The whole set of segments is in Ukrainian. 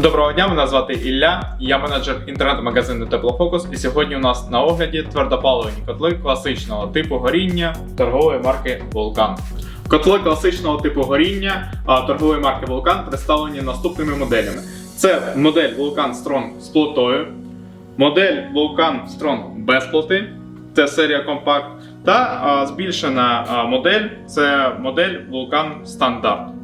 Доброго дня, мене звати Ілля, я менеджер інтернет-магазину Теплофокус, і сьогодні у нас на огляді твердопаливні котли класичного типу горіння торгової марки Vulcan. Котли класичного типу горіння торгової марки Vulcan представлені наступними моделями. Це модель Vulcan Strong з плотою, модель Vulcan Strong без плоти, це серія компакт, та збільшена модель це модель Vulcan Standard.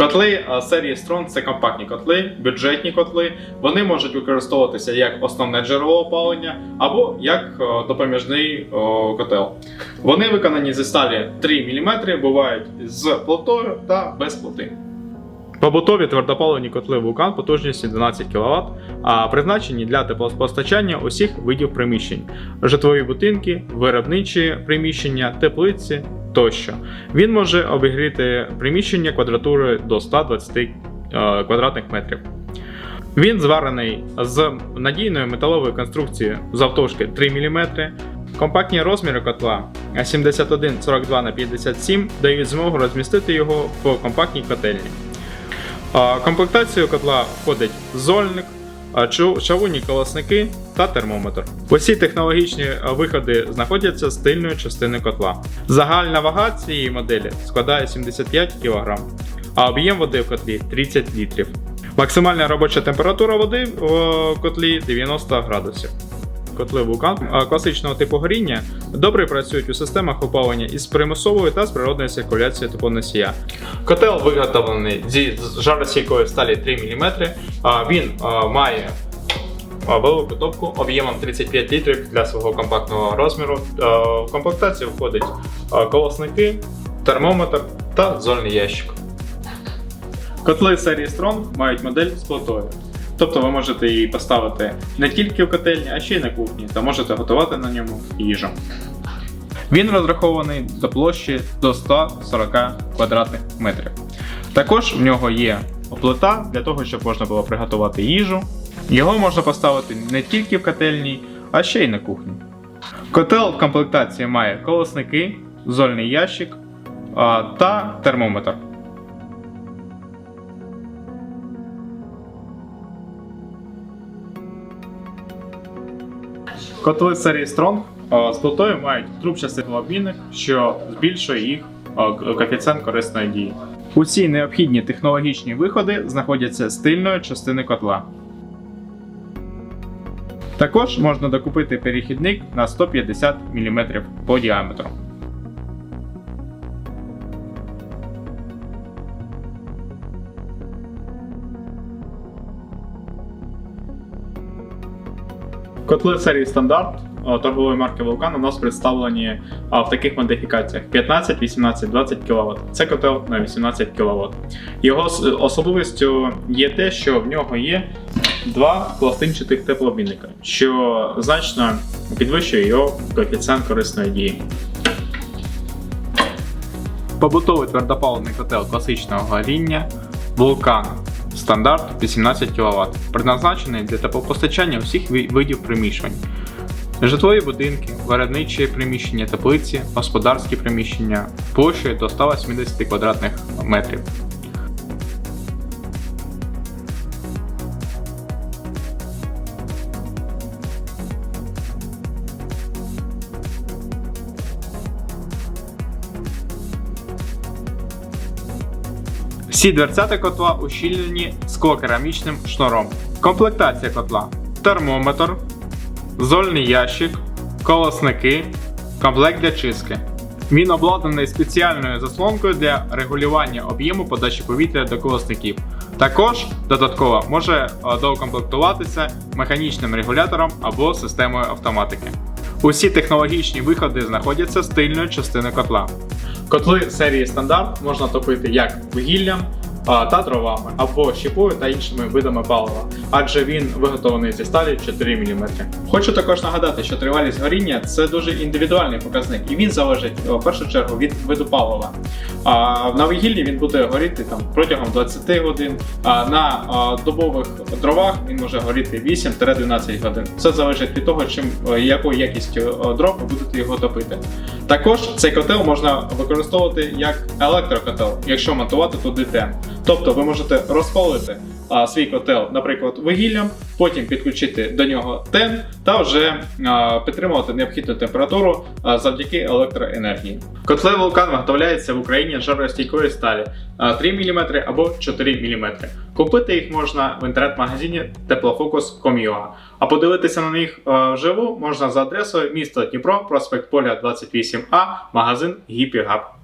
Котли серії Strong це компактні котли, бюджетні котли. Вони можуть використовуватися як основне джерело опалення або як допоміжний котел. Вони виконані зі сталі 3 мм, бувають з плотою та без плоти. Побутові твердопаливні котли Vulcan потужністю 12 кВт, а призначені для теплопостачання усіх видів приміщень: житлові будинки, виробничі приміщення, теплиці тощо. Він може обігріти приміщення квадратури до 120 е, квадратних метрів. Він зварений з надійною металовою конструкцією завтовшки 3 мм. Компактні розміри котла 71 42 на 57 дають змогу розмістити його в компактній котельні. А, Комплектацію котла входить зольник, чавунні колосники та термометр. Усі технологічні виходи знаходяться з тильної частини котла. Загальна вага цієї моделі складає 75 кг, а об'єм води в котлі 30 літрів. Максимальна робоча температура води в котлі 90 градусів. Котли вулкан класичного типу горіння добре працюють у системах опалення із примусовою та з природною циркуляцією теплоносія. Котел виготовлений зі жаростійкої сталі 3 мм. Він має велику топку об'ємом 35 літрів для свого компактного розміру. В комплектацію входять колосники, термометр та зольний ящик. Котли серії Strong мають модель з плитою. Тобто ви можете її поставити не тільки в котельні, а ще й на кухні, та можете готувати на ньому їжу. Він розрахований до площі до 140 квадратних метрів. Також в нього є плита для того, щоб можна було приготувати їжу. Його можна поставити не тільки в котельні, а ще й на кухні. Котел в комплектації має колосники, зольний ящик та термометр. Котли серії Strong з плитою мають трубчасті глобіни, що збільшує їх коефіцієнт корисної дії. Усі необхідні технологічні виходи знаходяться з тильної частини котла. Також можна докупити перехідник на 150 мм по діаметру. Котли серії стандарт торгової марки Vulcan у нас представлені в таких модифікаціях 15, 18, 20 кВт. Це котел на 18 кВт. Його особливістю є те, що в нього є два пластинчатих теплообмінника, що значно підвищує його коефіцієнт корисної дії. Побутовий твердопаливний котел класичного горіння Vulcan стандарт 18 кВт, предназначений для теплопостачання усіх видів приміщень. Житлові будинки, виробничі приміщення, теплиці, господарські приміщення площею до 180 квадратних метрів. Всі дверцята котла ущільнені склокерамічним шнуром. Комплектація котла: термометр, зольний ящик, колосники, комплект для чистки. Він обладнаний спеціальною заслонкою для регулювання об'єму подачі повітря до колосників. Також додатково може е, доукомплектуватися механічним регулятором або системою автоматики. Усі технологічні виходи знаходяться з тильної частини котла. Котли серії стандарт можна топити як вугіллям та дровами, або щепою та іншими видами палива, адже він виготовлений зі сталі 4 мм. Хочу також нагадати, що тривалість горіння це дуже індивідуальний показник, і він залежить в першу чергу від виду палива. А на вугіллі він буде горіти там протягом 20 годин, а на добових дровах він може горіти 8-12 годин. Це залежить від того, чим е, якою якістю е, дров ви будете його топити. Також цей котел можна використовувати як електрокотел, якщо монтувати туди тен. Тобто ви можете розпалити а, свій котел, наприклад, вугіллям, потім підключити до нього тен та вже а, підтримувати необхідну температуру а, завдяки електроенергії. Котли вулкан виготовляються в Україні з жаростійкої сталі 3 мм або 4 мм. Купити їх можна в інтернет-магазині Теплофокус.com.ua. А подивитися на них е, вживу можна за адресою місто Дніпро, проспект Поля 28А, магазин Гіпі Габ.